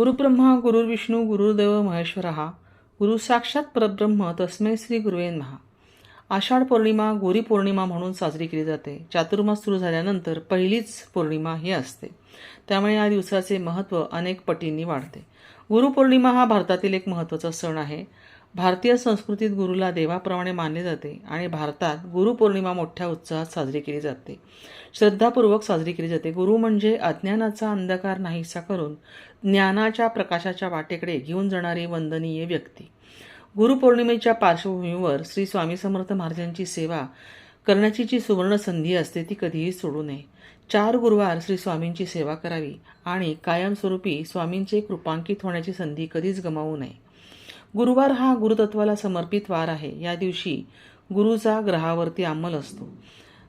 गुरुब्रह्मा गुरुर्विष्णू गुरुदेव महेश्वर गुरु साक्षात परब्रह्म तस्मै श्री गुरुवेन महा आषाढ पौर्णिमा गोरी पौर्णिमा म्हणून साजरी केली जाते. चातुर्मास सुरू झाल्यानंतर पहिलीच पौर्णिमा ही असते. त्यामुळे या दिवसाचे महत्त्व अनेक पटींनी वाढते. गुरुपौर्णिमा हा भारतातील एक महत्त्वाचा सण आहे. भारतीय संस्कृतीत गुरुला देवाप्रमाणे मानले जाते आणि भारतात गुरुपौर्णिमा मोठ्या उत्साहात साजरी केली जाते. श्रद्धापूर्वक साजरी केली जाते. गुरु म्हणजे अज्ञानाचा अंधकार नाहीसा करून ज्ञानाच्या प्रकाशाच्या वाटेकडे घेऊन जाणारी वंदनीय व्यक्ती. गुरुपौर्णिमेच्या पार्श्वभूमीवर श्री स्वामी समर्थ महाराजांची सेवा करण्याची जी सुवर्ण संधी असते ती कधीही सोडू नये. चार गुरुवार श्री स्वामींची सेवा करावी आणि कायमस्वरूपी स्वामींचे कृपांकित होण्याची संधी कधीच गमावू नये. गुरुवार हा गुरुतत्वाला समर्पित वार आहे. या दिवशी गुरुचा ग्रहावरती अंमल असतो.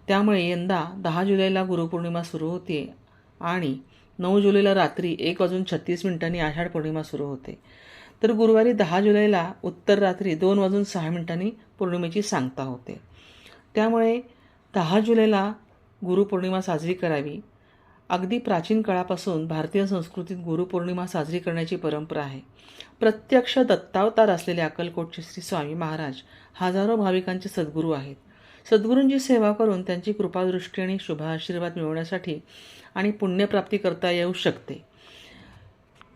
त्यामुळे यंदा दहा जुलैला गुरुपौर्णिमा सुरू होते आणि नऊ जुलैला रात्री एक वाजून छत्तीस मिनिटांनी आषाढ पौर्णिमा सुरू होते. तर गुरुवारी दहा जुलैला उत्तर रात्री दोन वाजून सहा मिनिटांनी पौर्णिमेची सांगता होते. त्यामुळे दहा जुलैला गुरुपौर्णिमा साजरी करावी अगदी प्राचीन काळापासून भारतीय संस्कृतीत गुरुपौर्णिमा साजरी करण्याची परंपरा आहे. प्रत्यक्ष दत्तावतार असलेले अक्कलकोटचे श्री स्वामी महाराज हजारो भाविकांचे सद्गुरू आहेत. सद्गुरूंची सेवा करून त्यांची कृपादृष्टी आणि शुभाशीर्वाद मिळवण्यासाठी आणि पुण्यप्राप्ती करता येऊ शकते.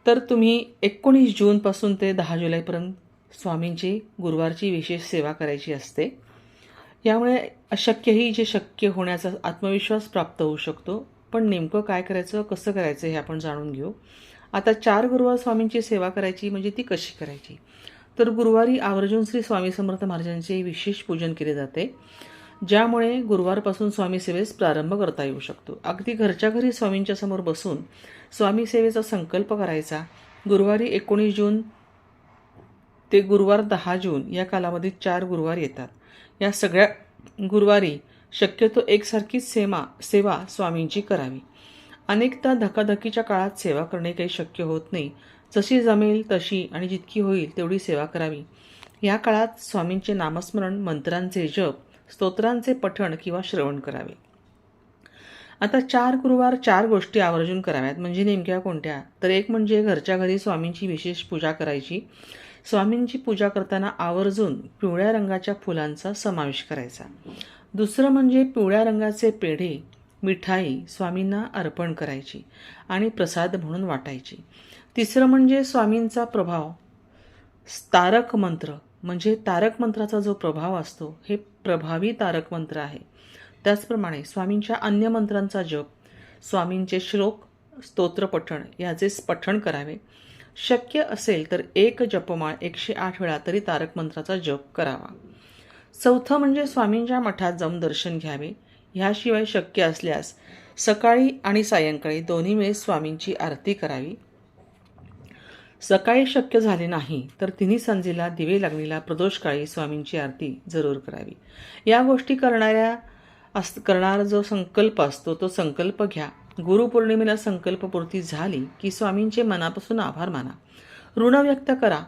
तर तुम्ही एकोणीस जूनपासून ते दहा जुलैपर्यंत स्वामींची गुरुवारची विशेष सेवा करायची असते. यामुळे अशक्यही जे शक्य होण्याचा आत्मविश्वास प्राप्त होऊ शकतो. पण नेमकं काय करायचं कसं करायचं हे आपण जाणून घेऊ. आता चार गुरुवार स्वामींची सेवा करायची म्हणजे ती कशी करायची? तर गुरुवारी आवर्जून श्री स्वामी समर्थ महाराजांचे विशेष पूजन केले जाते ज्यामुळे गुरुवारपासून स्वामी सेवेस प्रारंभ करता येऊ शकतो. अगदी घरच्या घरी स्वामींच्या समोर बसून स्वामी सेवेचा संकल्प करायचा. गुरुवारी एकोणीस जून ते गुरुवार दहा जून या कालावधीत चार गुरुवार येतात. या सगळ्या गुरुवारी शक्यतो एकसारखीच सेवा सेवा स्वामींची करावी. अनेकदा धकाधकीच्या काळात सेवा करणे काही शक्य होत नाही. जशी जमेल तशी आणि जितकी होईल तेवढी सेवा करावी. या काळात स्वामींचे नामस्मरण मंत्रांचे जप स्तोत्रांचे पठण किंवा श्रवण करावे. आता चार गुरुवार चार गोष्टी आवर्जून कराव्यात. म्हणजे नेमक्या कोणत्या? तर एक म्हणजे घरच्या घरी स्वामींची विशेष पूजा करायची. स्वामींची पूजा करताना आवर्जून पिवळ्या रंगाच्या फुलांचा समावेश करायचा. दुसरं म्हणजे पिवळ्या रंगाचे पेढे मिठाई स्वामींना अर्पण करायची आणि प्रसाद म्हणून वाटायची. तिसरं म्हणजे स्वामींचा प्रभाव. तारक मंत्र म्हणजे तारक मंत्राचा जो प्रभाव असतो हे प्रभावी तारक मंत्र आहे. त्याचप्रमाणे स्वामींच्या अन्य मंत्रांचा जप स्वामींचे श्लोक स्तोत्रपठण याचे पठण करावे. शक्य असेल तर एक जपमाळ एकशे आठ वेळा तरी तारक मंत्राचा जप करावा. चौथं म्हणजे स्वामींच्या मठात जाऊन दर्शन घ्यावे. ह्याशिवाय शक्य असल्यास सकाळी आणि सायंकाळी दोन्ही वेळेस स्वामींची आरती करावी. सकाळी शक्य झाले नाही तर तिन्ही संजेला दिवे लागणीला प्रदोषकाळी स्वामींची आरती जरूर करावी. या गोष्टी करणाऱ्या अस करणारा जो संकल्प असतो तो संकल्प घ्या. गुरुपौर्णिमेला संकल्पपूर्ती झाली की स्वामींचे मनापासून आभार माना. ऋण व्यक्त करा.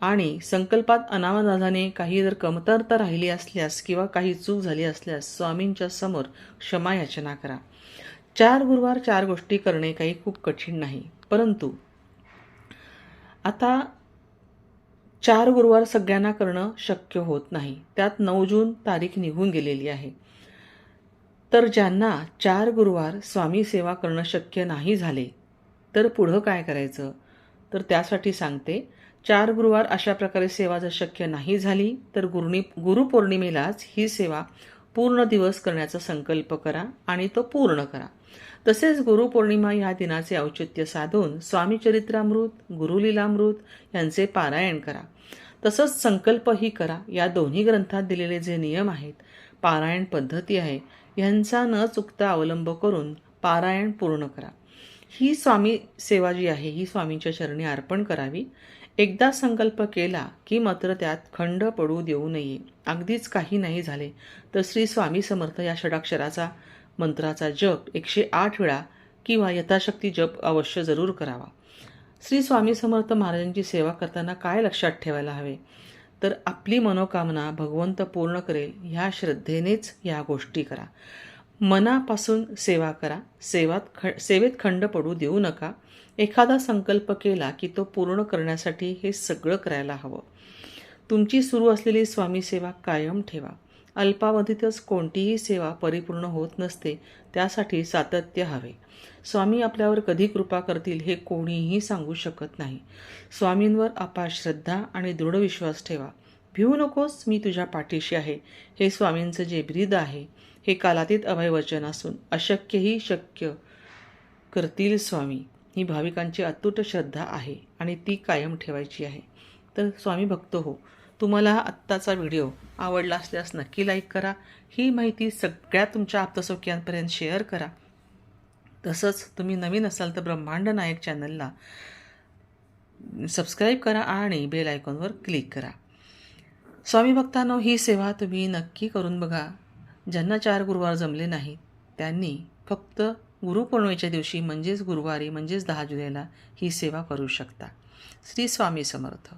आणि संकल्पात अनावधानाने काही जर कमतरता राहिली असल्यास किंवा काही चूक झाली असल्यास स्वामींच्या समोर क्षमा याचना करा. चार गुरुवार चार गोष्टी करणे काही खूप कठीण नाही. परंतु आता चार गुरुवार सगळ्यांना करणं शक्य होत नाही. त्यात नऊ जून तारीख निघून गेलेली आहे. तर ज्यांना चार गुरुवार स्वामी सेवा करणं शक्य नाही झाले तर पुढं काय करायचं? तर त्यासाठी सांगते चार गुरुवार अशा प्रकारे सेवा जर शक्य नाही झाली तर गुरुनी गुरुपौर्णिमेलाच ही सेवा पूर्ण दिवस करण्याचा संकल्प करा आणि तो पूर्ण करा. तसेच गुरुपौर्णिमा या दिनाचे औचित्य साधून स्वामी चरित्रामृत गुरुलीलामृत यांचे पारायण करा. तसंच संकल्पही करा. या दोन्ही ग्रंथात दिलेले जे नियम आहेत पारायण पद्धती आहे यांचा न चुकता अवलंब करून पारायण पूर्ण करा. ही स्वामी सेवा जी आहे ही स्वामींच्या चरणी अर्पण करावी. एकदा संकल्प केला की मात्र त्यात खंड पडू देऊ नये. अगदीच काही नाही झाले. तर श्री स्वामी समर्थ या षडाक्षराचा मंत्राचा जप एकशे आठ वेळा किंवा यथाशक्ती जप अवश्य जरूर करावा. श्री स्वामी समर्थ महाराजांची सेवा करताना काय लक्षात ठेवायला हवे? तर आपली मनोकामना भगवंत पूर्ण करेल ह्या श्रद्धेनेच या गोष्टी करा. मनापासून सेवा करा. सेवात ख सेवेत खंड पडू देऊ नका. एखादा संकल्प केला की तो पूर्ण करण्यासाठी हे सगळं करायला हवं. तुमची सुरू असलेली स्वामी सेवा कायम ठेवा. अल्पावधीतच कोणतीही सेवा परिपूर्ण होत नसते त्यासाठी सातत्य हवे. स्वामी आपल्यावर कधी कृपा करतील हे कोणीही सांगू शकत नाही. स्वामींवर अपार श्रद्धा आणि दृढ विश्वास ठेवा. भिवू नकोस मी तुझ्या पाठीशी आहे. हे स्वामींचं जे ब्रीद आहे हे कालातीत अभयवचन असून अशक्यही शक्य करतील स्वामी. ही भाविकांची अतूट श्रद्धा आहे आणि ती कायम ठेवायची आहे. तर स्वामी भक्त हो तुम्हाला आत्ताचा व्हिडिओ आवडला असल्यास नक्की लाईक करा. ही माहिती सगळ्या तुमच्या आप्तसौख्यांपर्यंत शेअर करा. तसंच तुम्ही नवीन असाल तर ब्रह्मांड नायक चॅनलला सबस्क्राईब करा आणि बेल आयकॉनवर क्लिक करा. स्वामी भक्तांनो ही सेवा तुम्ही नक्की करून बघा. ज्यांना चार गुरुवार जमले नाहीत त्यांनी फक्त गुरुपौर्णिमेच्या दिवशी म्हणजेच गुरुवारी म्हणजेच दहा जुलैला ही सेवा करू शकता. श्री स्वामी समर्थ.